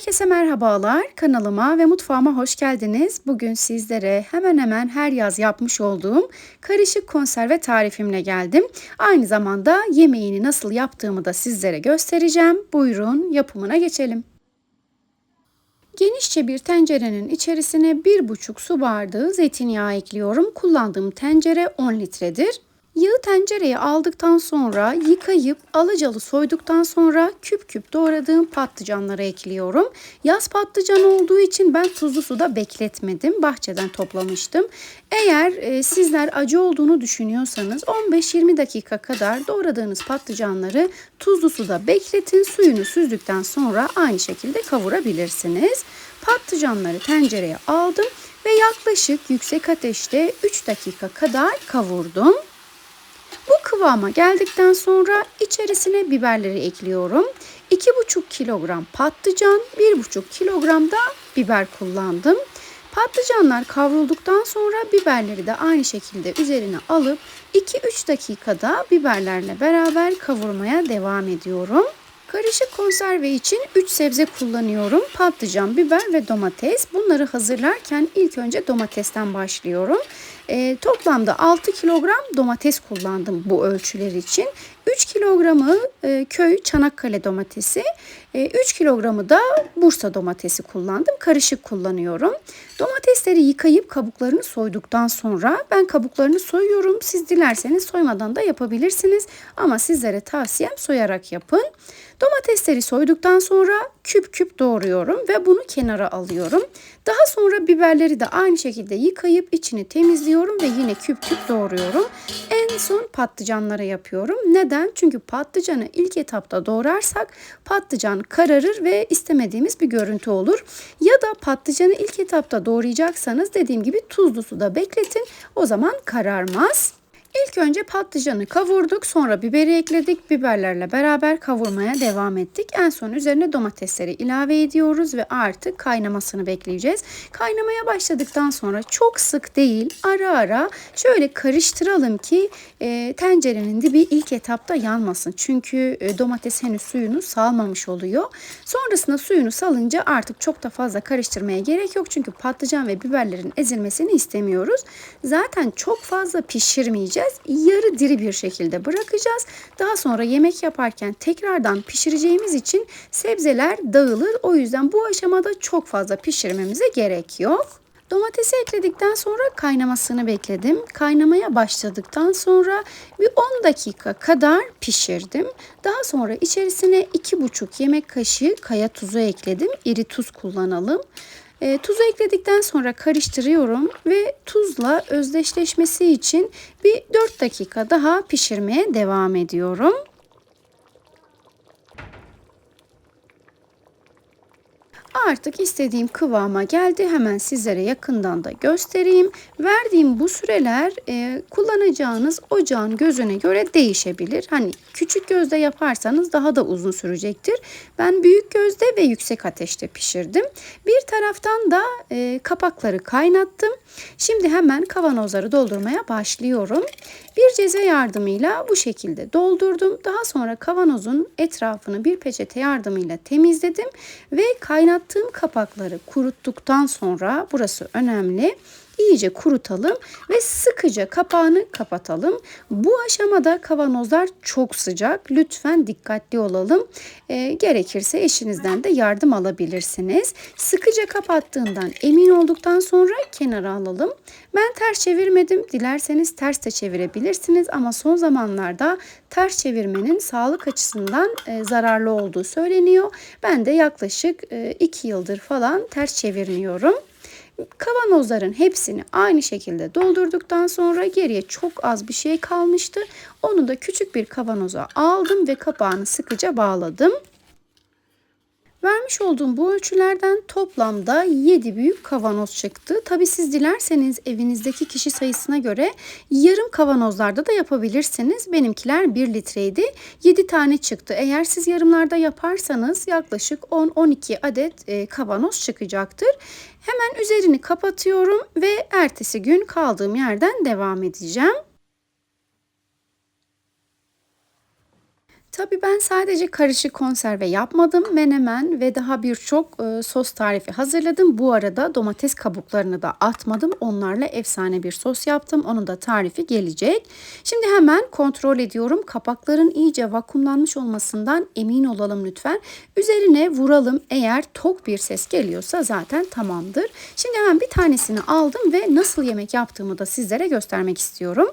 Herkese merhabalar. Kanalıma ve mutfağıma hoş geldiniz. Bugün sizlere hemen hemen her yaz yapmış olduğum karışık konserve tarifimle geldim. Aynı zamanda yemeğini nasıl yaptığımı da sizlere göstereceğim. Buyurun yapımına geçelim. Genişçe bir tencerenin içerisine 1,5 su bardağı zeytinyağı ekliyorum. Kullandığım tencere 10 litredir. Yağı tencereye aldıktan sonra yıkayıp alacalı soyduktan sonra küp küp doğradığım patlıcanları ekliyorum. Yaz patlıcan olduğu için ben tuzlu suda bekletmedim. Bahçeden toplamıştım. Eğer e, sizler acı olduğunu düşünüyorsanız 15-20 dakika kadar doğradığınız patlıcanları tuzlu suda bekletin. Suyunu süzdükten sonra aynı şekilde kavurabilirsiniz. Patlıcanları tencereye aldım ve yaklaşık yüksek ateşte 3 dakika kadar kavurdum. Kıvama geldikten sonra içerisine biberleri ekliyorum. 2,5 kilogram patlıcan, 1,5 kilogram da biber kullandım. Patlıcanlar kavrulduktan sonra biberleri de aynı şekilde üzerine alıp 2-3 dakikada biberlerle beraber kavurmaya devam ediyorum. Karışık konserve için 3 sebze kullanıyorum. Patlıcan, biber ve domates. Bunları hazırlarken ilk önce domatesten başlıyorum. E, toplamda 6 kilogram domates kullandım bu ölçüler için. 3 kilogramı e, köy Çanakkale domatesi, e, 3 kilogramı da Bursa domatesi kullandım. Karışık kullanıyorum. Domatesleri yıkayıp kabuklarını soyduktan sonra ben kabuklarını soyuyorum. Siz dilerseniz soymadan da yapabilirsiniz. Ama sizlere tavsiyem soyarak yapın. Domatesleri soyduktan sonra küp küp doğruyorum ve bunu kenara alıyorum. Daha sonra biberleri de aynı şekilde yıkayıp içini temizliyorum ve yine küp küp doğruyorum. En son patlıcanlara yapıyorum. Neden? Çünkü patlıcanı ilk etapta doğrarsak patlıcan kararır ve istemediğimiz bir görüntü olur. Ya da patlıcanı ilk etapta doğrayacaksanız dediğim gibi tuzlu suda bekletin. O zaman kararmaz. İlk önce patlıcanı kavurduk, sonra biberi ekledik. Biberlerle beraber kavurmaya devam ettik. En son üzerine domatesleri ilave ediyoruz ve artık kaynamasını bekleyeceğiz. Kaynamaya başladıktan sonra çok sık değil, ara ara şöyle karıştıralım ki e, tencerenin dibi ilk etapta yanmasın. Çünkü e, domates henüz suyunu salmamış oluyor. Sonrasında suyunu salınca artık çok da fazla karıştırmaya gerek yok. Çünkü patlıcan ve biberlerin ezilmesini istemiyoruz. Zaten çok fazla pişirmeyeceğiz pişireceğiz. Yarı diri bir şekilde bırakacağız. Daha sonra yemek yaparken tekrardan pişireceğimiz için sebzeler dağılır. O yüzden bu aşamada çok fazla pişirmemize gerek yok. Domatesi ekledikten sonra kaynamasını bekledim. Kaynamaya başladıktan sonra bir 10 dakika kadar pişirdim. Daha sonra içerisine 2,5 yemek kaşığı kaya tuzu ekledim. İri tuz kullanalım. E, tuzu ekledikten sonra karıştırıyorum ve tuzla özdeşleşmesi için bir 4 dakika daha pişirmeye devam ediyorum. Artık istediğim kıvama geldi. Hemen sizlere yakından da göstereyim. Verdiğim bu süreler e, kullanacağınız ocağın gözüne göre değişebilir. Hani küçük gözde yaparsanız daha da uzun sürecektir. Ben büyük gözde ve yüksek ateşte pişirdim. Bir taraftan da e, kapakları kaynattım. Şimdi hemen kavanozları doldurmaya başlıyorum. Bir ceze yardımıyla bu şekilde doldurdum. Daha sonra kavanozun etrafını bir peçete yardımıyla temizledim ve kaynattığım kapakları kuruttuktan sonra burası önemli iyice kurutalım ve sıkıca kapağını kapatalım. Bu aşamada kavanozlar çok sıcak. Lütfen dikkatli olalım. E, gerekirse eşinizden de yardım alabilirsiniz. Sıkıca kapattığından emin olduktan sonra kenara alalım. Ben ters çevirmedim. Dilerseniz ters de çevirebilirsiniz ama son zamanlarda ters çevirmenin sağlık açısından e, zararlı olduğu söyleniyor. Ben de yaklaşık 2 e, yıldır falan ters çevirmiyorum. Kavanozların hepsini aynı şekilde doldurduktan sonra geriye çok az bir şey kalmıştı. Onu da küçük bir kavanoza aldım ve kapağını sıkıca bağladım. Vermiş olduğum bu ölçülerden toplamda 7 büyük kavanoz çıktı. Tabi siz dilerseniz evinizdeki kişi sayısına göre yarım kavanozlarda da yapabilirsiniz. Benimkiler 1 litreydi. 7 tane çıktı. Eğer siz yarımlarda yaparsanız yaklaşık 10-12 adet e, kavanoz çıkacaktır. Hemen üzerini kapatıyorum ve ertesi gün kaldığım yerden devam edeceğim. Tabii ben sadece karışık konserve yapmadım. Menemen ve daha birçok e, sos tarifi hazırladım. Bu arada domates kabuklarını da atmadım. Onlarla efsane bir sos yaptım. Onun da tarifi gelecek. Şimdi hemen kontrol ediyorum. Kapakların iyice vakumlanmış olmasından emin olalım lütfen. Üzerine vuralım. Eğer tok bir ses geliyorsa zaten tamamdır. Şimdi hemen bir tanesini aldım ve nasıl yemek yaptığımı da sizlere göstermek istiyorum.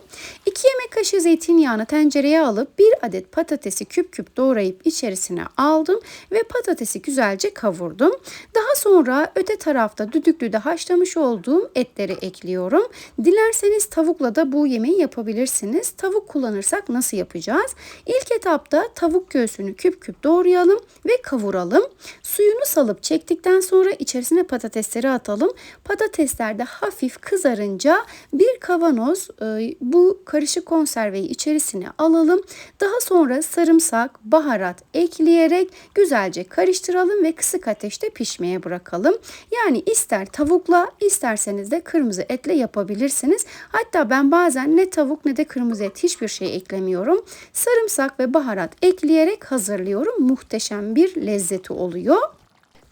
2 yemek kaşığı zeytinyağını tencereye alıp bir adet patatesi küp küp doğrayıp içerisine aldım ve patatesi güzelce kavurdum. Daha sonra öte tarafta düdüklüde haşlamış olduğum etleri ekliyorum. Dilerseniz tavukla da bu yemeği yapabilirsiniz. Tavuk kullanırsak nasıl yapacağız? İlk etapta tavuk göğsünü küp küp doğrayalım ve kavuralım. Suyunu salıp çektikten sonra içerisine patatesleri atalım. Patatesler de hafif kızarınca bir kavanoz e, bu karışık konserveyi içerisine alalım. Daha sonra sarımsak, baharat ekleyerek güzelce karıştıralım ve kısık ateşte pişmeye bırakalım. Yani ister tavukla isterseniz de kırmızı etle yapabilirsiniz. Hatta ben bazen ne tavuk ne de kırmızı et hiçbir şey eklemiyorum. Sarımsak ve baharat ekleyerek hazırlıyorum. Muhteşem bir lezzeti oluyor.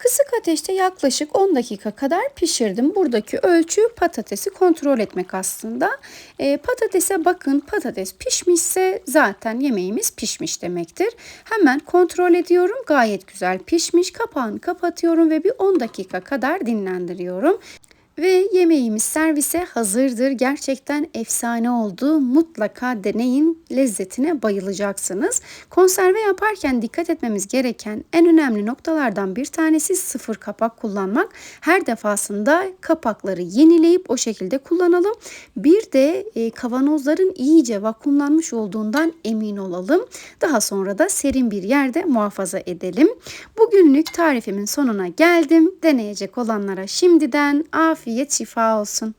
Kısık ateşte yaklaşık 10 dakika kadar pişirdim. Buradaki ölçü patatesi kontrol etmek aslında. E, patatese bakın patates pişmişse zaten yemeğimiz pişmiş demektir. Hemen kontrol ediyorum gayet güzel pişmiş. Kapağını kapatıyorum ve bir 10 dakika kadar dinlendiriyorum. Ve yemeğimiz servise hazırdır. Gerçekten efsane oldu. Mutlaka deneyin. Lezzetine bayılacaksınız. Konserve yaparken dikkat etmemiz gereken en önemli noktalardan bir tanesi sıfır kapak kullanmak. Her defasında kapakları yenileyip o şekilde kullanalım. Bir de e, kavanozların iyice vakumlanmış olduğundan emin olalım. Daha sonra da serin bir yerde muhafaza edelim. Bugünlük tarifimin sonuna geldim. Deneyecek olanlara şimdiden afiyet afiyet şifa olsun.